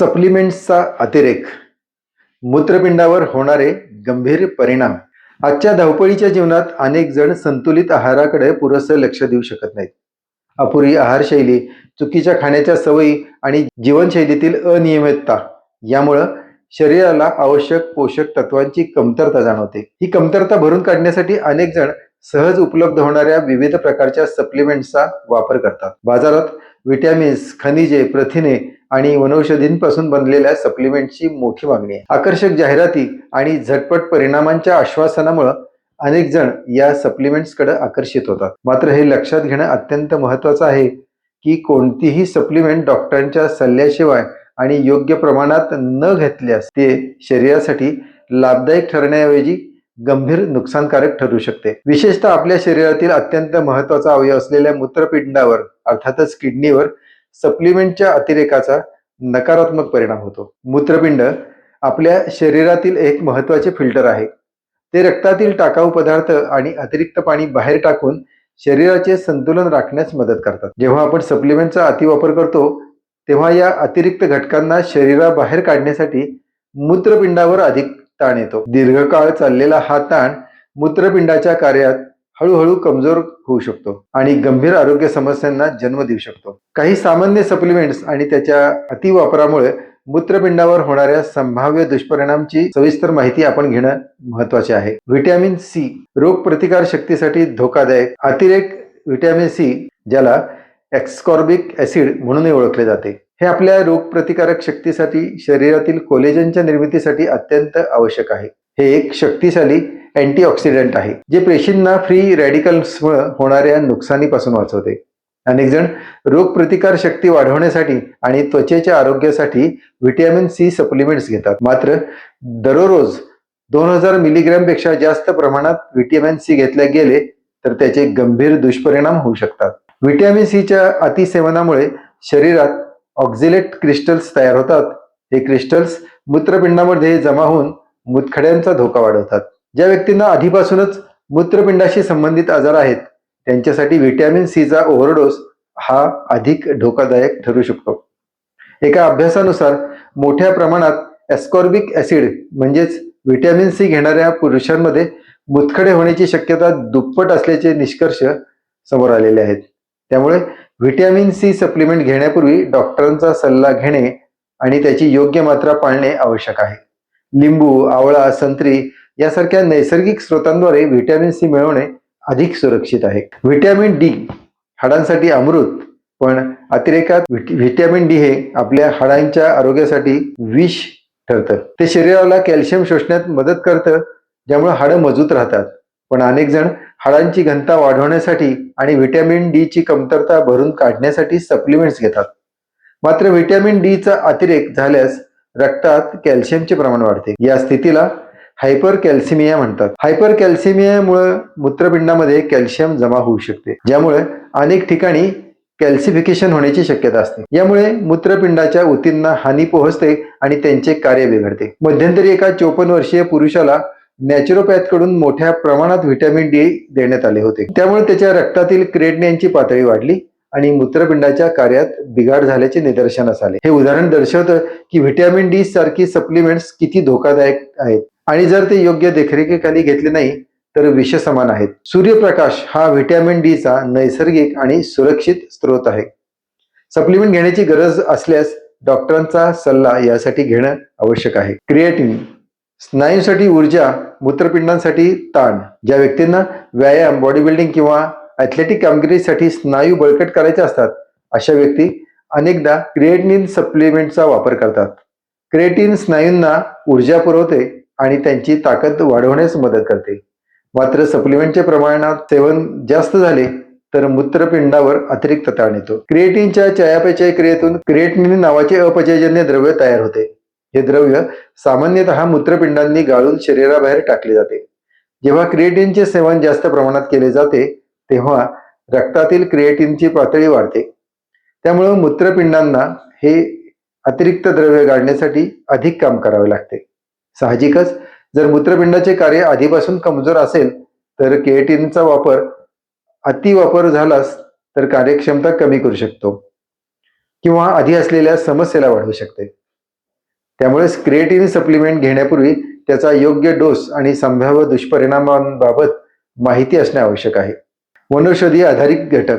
सप्लिमेंट्सचा अतिरेक मूत्रपिंडावर होणारे गंभीर परिणाम. आजच्या धावपळीच्या जीवनात अनेक जण संतुलित आहाराकडे पुरेसं लक्ष देऊ शकत नाहीत. अपुरी आहारशैली चुकीच्या खाण्याच्या सवयी आणि जीवनशैलीतील अनियमितता यामुळं शरीराला आवश्यक पोषक तत्वांची कमतरता जाणवते. ही कमतरता भरून काढण्यासाठी अनेक जण सहज उपलब्ध होणाऱ्या विविध प्रकारच्या सप्लिमेंट्सचा वापर करतात. बाजारात व्हिटॅमिन्स खनिजे प्रथिने आणि वनौषधींपासून बनलेल्या सप्लिमेंटची मोठी मागणी आहे. आकर्षक जाहिराती आणि झटपट परिणामांच्या आश्वासनामुळं अनेक जण या सप्लिमेंट्सकडे आकर्षित होतात. मात्र हे लक्षात घेणं अत्यंत महत्वाचं आहे की कोणतीही सप्लिमेंट डॉक्टरांच्या सल्ल्याशिवाय आणि योग्य प्रमाणात न घेतल्यास ते शरीरासाठी लाभदायक ठरण्याऐवजी गंभीर नुकसानकारक ठरू शकते. विशेषतः आपल्या शरीरातील अत्यंत महत्त्वाचा अवयव असलेल्या मूत्रपिंडावर अर्थातच किडनीवर सप्लिमेंटच्या अतिरेकाचा नकारात्मक परिणाम होतो. मूत्रपिंड आपल्या शरीरातील एक महत्त्वाचे फिल्टर आहे. ते रक्तातील टाकाऊ पदार्थ आणि अतिरिक्त पाणी बाहेर टाकून शरीराचे संतुलन राखण्यास मदत करतात. जेव्हा आपण सप्लिमेंटचा अतिवापर करतो तेव्हा या अतिरिक्त घटकांना शरीराबाहेर काढण्यासाठी मूत्रपिंडावर अधिक ताण येतो. दीर्घकाळ चाललेला हा ताण मूत्रपिंडाच्या कार्यात हळूहळू कमजोर होऊ शकतो आणि गंभीर आरोग्य समस्यांना जन्म देऊ शकतो. काही सामान्य सप्लिमेंट्स आणि त्याच्या अतिवापरामुळे मूत्रपिंडावर होणाऱ्या संभाव्य दुष्परिणामची सविस्तर माहिती आपण घेणं महत्त्वाचे आहे. व्हिटॅमिन सी रोग प्रतिकार शक्तीसाठी धोकादायक अतिरेक व्हिटॅमिन सी ज्याला एक्सकॉर्बिक ऍसिड म्हणूनही ओळखले जाते. हे आपल्या रोगप्रतिकारक शक्तीसाठी शरीरातील कोलेजनच्या निर्मितीसाठी अत्यंत आवश्यक आहे. हे एक शक्तिशाली अँटीऑक्सिडंट आहे जे पेशींना फ्री रॅडिकल्समुळे होणाऱ्या नुकसानीपासून वाचवते. अनेक जण रोगप्रतिकार शक्ती वाढवण्यासाठी आणि त्वचेच्या आरोग्यासाठी व्हिटॅमिन सी सप्लिमेंट्स घेतात. मात्र दररोज दोन हजार मिलीग्रॅमपेक्षा जास्त प्रमाणात व्हिटॅमिन सी घेतले गेले तर त्याचे गंभीर दुष्परिणाम होऊ शकतात. व्हिटॅमिन सीच्या अतिसेवनामुळे शरीरात ऑक्झिलेट क्रिस्टल्स तयार होतात. हे क्रिस्टल्स मूत्रपिंडामध्ये जमा होऊन मूतखड्यांचा धोका वाढवतात. ज्या व्यक्तींना आधीपासूनच मूत्रपिंडाशी संबंधित आजार आहेत त्यांच्यासाठी व्हिटॅमिन सीचा ओव्हरडोस हा अधिक धोकादायक ठरू शकतो. एका अभ्यासानुसार मोठ्या प्रमाणात एस्कॉर्बिक ऍसिड म्हणजेच व्हिटॅमिन सी घेणाऱ्या पुरुषांमध्ये मुतखडे होण्याची शक्यता दुप्पट असल्याचे निष्कर्ष समोर आलेले आहेत. त्यामुळे व्हिटॅमिन सी सप्लिमेंट घेण्यापूर्वी डॉक्टरांचा सल्ला घेणे आणि त्याची योग्य मात्रा पाळणे आवश्यक आहे. लिंबू आवळा संत्री यासारख्या नैसर्गिक स्रोतांद्वारे व्हिटॅमिन सी मिळवणे अधिक सुरक्षित आहे. व्हिटॅमिन डी हाडांसाठी अमृत पण अतिरेकात व्हिटॅमिन डी हे आपल्या हाडांच्या आरोग्यासाठी विष ठरतं. ते शरीराला कॅल्शियम शोषण्यात मदत करतं ज्यामुळे हाडं मजबूत राहतात. पण अनेक जण हाडांची घनता वाढवण्यासाठी आणि व्हिटॅमिन डी ची कमतरता भरून काढण्यासाठी सप्लिमेंट्स घेतात. मात्र व्हिटॅमिन डी चा अतिरेक झाल्यास रक्तात कॅल्शियमचे प्रमाण वाढते. या स्थितीला हायपर कॅल्सिमिया म्हणतात. हायपर कॅल्सिमियामुळे मूत्रपिंडामध्ये कॅल्शियम जमा होऊ शकते ज्यामुळे अनेक ठिकाणी कॅल्सिफिकेशन होण्याची शक्यता असते. यामुळे मूत्रपिंडाच्या ऊतींना हानी पोहोचते आणि त्यांचे कार्य बिघडते. मध्यंतरी एका चोपन्न वर्षीय पुरुषाला नॅचरोपॅथकडून मोठ्या प्रमाणात व्हिटॅमिन डी देण्यात आले होते. त्यामुळे त्याच्या रक्तातील क्रेडण्यांची पातळी वाढली आणि मूत्रपिंडाच्या कार्यात बिघाड झाल्याचे निदर्शनास आले. हे उदाहरण दर्शवतं की व्हिटॅमिन डी सारखी सप्लिमेंट्स किती धोकादायक आहेत. आणि जर ते योग्य देखरेखीखाली घेतले नाही तर विष समान आहेत. सूर्यप्रकाश हा व्हिटॅमिन डी चा नैसर्गिक आणि सुरक्षित स्रोत आहे. सप्लिमेंट घेण्याची गरज असल्यास डॉक्टरांचा सल्ला यासाठी घेणं आवश्यक आहे. क्रिएटिन स्नायूंसाठी ऊर्जा मूत्रपिंडांसाठी ताण. ज्या व्यक्तींना व्यायाम बॉडी बिल्डिंग किंवा ॲथलेटिक कामगिरीसाठी स्नायू बळकट करायचे असतात अशा व्यक्ती अनेकदा क्रिएटिन सप्लिमेंटचा वापर करतात. क्रिएटिन स्नायूंना ऊर्जा पुरवते आणि त्यांची ताकद वाढवण्यास मदत करते. मात्र सप्लिमेंटचे प्रमाणात सेवन जास्त झाले तर मूत्रपिंडावर अतिरिक्त ताण येतो. क्रिएटिनच्या चयापचय क्रियेतून क्रिएटिन नावाचे अपचयजन्य द्रव्य तयार होते. हे द्रव्य सामान्यतः मूत्रपिंडांनी गाळून शरीराबाहेर टाकले जाते. जेव्हा क्रिएटिनचे सेवन जास्त प्रमाणात केले जाते तेव्हा रक्तातील क्रिएटिनची पातळी वाढते. त्यामुळे मूत्रपिंडांना हे अतिरिक्त द्रव्य गाळण्यासाठी अधिक काम करावे लागते. साहजिकच जर मूत्रपिंडाचे कार्य आधीपासून कमजोर असेल तर क्रिएटिनचा वापर अतिवापर झालास तर कार्यक्षमता कमी करू शकतो. किंवा आधी असलेल्या समस्येला वाढवू शकते. त्यामुळेच क्रिएटिन सप्लिमेंट घेण्यापूर्वी त्याचा योग्य डोस आणि संभाव्य दुष्परिणामांबाबत माहिती असणे आवश्यक आहे. वनौषधी आधारित घटक.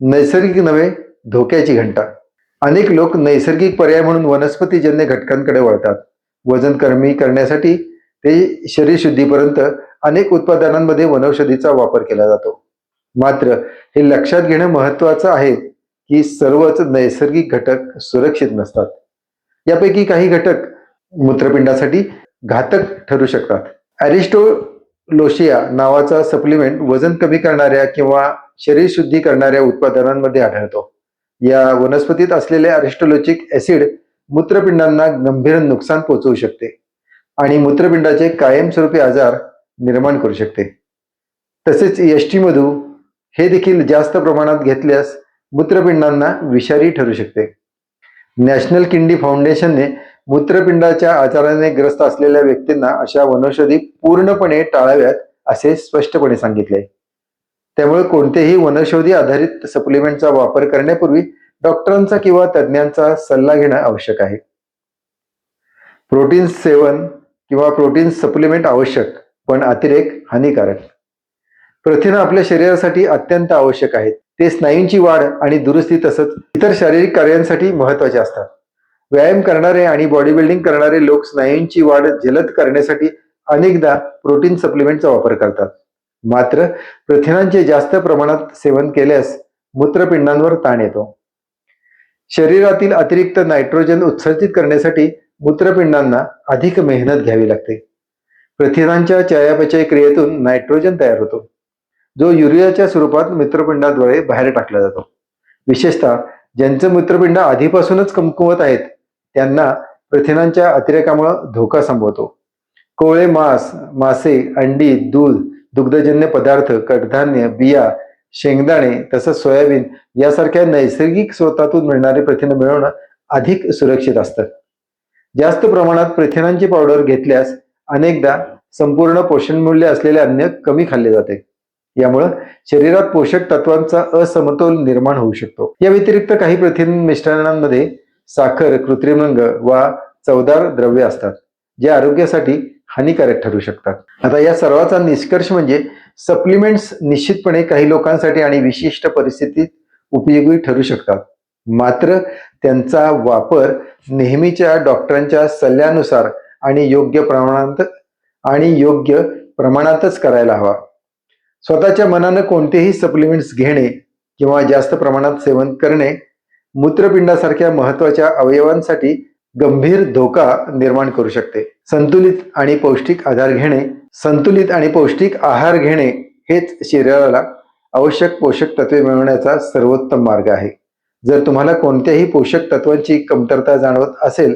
नैसर्गिक नव्हे धोक्याची घंटा. अनेक लोक नैसर्गिक पर्याय म्हणून वनस्पतीजन्य घटकांकडे वळतात. वजन कमी करण्यासाठी ते शरीर शुद्धीपर्यंत अनेक उत्पादनांमध्ये वनौषधीचा वापर केला जातो. मात्र हे लक्षात घेणं महत्वाचं आहे की सर्वच नैसर्गिक घटक सुरक्षित नसतात. यापैकी काही घटक मूत्रपिंडासाठी घातक ठरू शकतात. अरिस्टोलोशिया नावाचा सप्लिमेंट वजन कमी करणाऱ्या किंवा शरीर शुद्धी करणाऱ्या उत्पादनांमध्ये आढळतो. या वनस्पतीत असलेले अरिस्टोलोचिक ऍसिड मूत्रपिंडांना गंभीर नुकसान पोहोचवू शकते आणि मूत्रपिंडाचे कायमस्वरूपी आजार निर्माण करू शकते. तसेच यष्टीमधू हे देखील जास्त प्रमाणात घेतल्यास मूत्रपिंडांना विषारी ठरू शकते. नॅशनल किंडी फाउंडेशनने मूत्रपिंडाच्या आजाराने ग्रस्त असलेल्या व्यक्तींना अशा वनौषधी पूर्णपणे टाळाव्यात असे स्पष्टपणे सांगितले. त्यामुळे कोणतेही वनौषधी आधारित सप्लिमेंटचा वापर करण्यापूर्वी डॉक्टरांचा किंवा तज्ज्ञांचा सल्ला घेणं आवश्यक आहे. प्रोटीन सेवन किंवा प्रोटीन सप्लिमेंट आवश्यक पण अतिरेक हानिकारक. प्रथिनं आपल्या शरीरासाठी अत्यंत आवश्यक आहेत. ते स्नायूंची वाढ आणि दुरुस्ती तसंच इतर शारीरिक कार्यांसाठी महत्त्वाचे असतात. व्यायाम करणारे आणि बॉडी बिल्डिंग करणारे लोक स्नायूंची वाढ जलद करण्यासाठी अनेकदा प्रोटीन सप्लिमेंटचा वापर करतात. मात्र प्रथिनांचे जास्त प्रमाणात सेवन केल्यास मूत्रपिंडांवर ताण येतो. शरीरातील अतिरिक्त नायट्रोजन उत्सर्जित करण्यासाठी मूत्रपिंडांना अधिक मेहनत घ्यावी लागते. प्रथिनांच्या चयापचय क्रियेतून नायट्रोजन तयार होतो. जो युरियाच्या स्वरूपात मूत्रपिंडाद्वारे बाहेर टाकला जातो. विशेषतः ज्यांचं मूत्रपिंड आधीपासूनच कमकुवत आहेत त्यांना प्रथिनांच्या अतिरेकामुळे धोका संभवतो. कोवळे मांस मासे अंडी दूध दुग्धजन्य पदार्थ कडधान्य बिया शेंगदाणे तसंच सोयाबीन यासारख्या नैसर्गिक स्रोतातून मिळणारे प्रथिनं मिळवणं अधिक सुरक्षित असतं. जास्त प्रमाणात प्रथिनांची पावडर घेतल्यास अनेकदा संपूर्ण पोषण मूल्य असलेले अन्न कमी खाल्ले जाते. यामुळं शरीरात पोषक तत्वांचा असमतोल निर्माण होऊ शकतो. या व्यतिरिक्त काही प्रथिन मिश्रणांमध्ये साखर कृत्रिम रंग वा चवदार द्रव्य असतात जे आरोग्यासाठी हानिकारक ठरू शकतात. आता या सर्वाचा निष्कर्ष म्हणजे सप्लिमेंट्स निश्चितपणे काही लोकांसाठी आणि विशिष्ट परिस्थितीत उपयोगी ठरू शकतात. मात्र त्यांचा वापर नेहमीच्या डॉक्टरांच्या सल्ल्यानुसार आणि योग्य प्रमाणात आणि योग्य प्रमाणातच करायला हवा. स्वतःच्या मनानं कोणतेही सप्लिमेंट्स घेणे किंवा जास्त प्रमाणात सेवन करणे मूत्रपिंडासारख्या महत्त्वाच्या अवयवांसाठी गंभीर धोका निर्माण करू शकते. संतुलित आणि पौष्टिक आधार घेणे संतुलित आणि पौष्टिक आहार घेणे हेच शरीराला आवश्यक पोषक तत्वे मिळवण्याचा सर्वोत्तम मार्ग आहे. जर तुम्हाला कोणत्याही पोषक तत्वांची कमतरता जाणवत असेल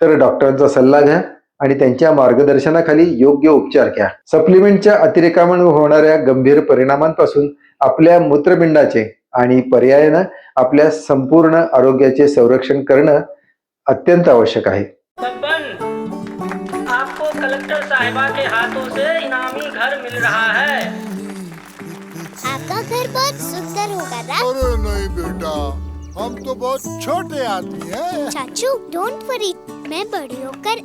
तर डॉक्टरांचा सल्ला घ्या. आणि त्यांच्या मार्गदर्शनाखाली योग्य उपचार घ्या. सप्लिमेंटच्या अतिरेकामुळे होणाऱ्या गंभीर परिणामांपासून आपल्या मूत्रपिंडाचे आणि पर्यायानं आपल्या संपूर्ण आरोग्याचे संरक्षण करणं अत्यंत आवश्यक आहे. बब्बन आपको कलेक्टर साहिबा के हाथों से इनामी घर मिल रहा है। आपका घर बहुत सुंदर होगा ना अरे नहीं बेटा हम तो बहुत छोटे आदमी हैं। चाचू डोंट वरी मैं बड़ी होकर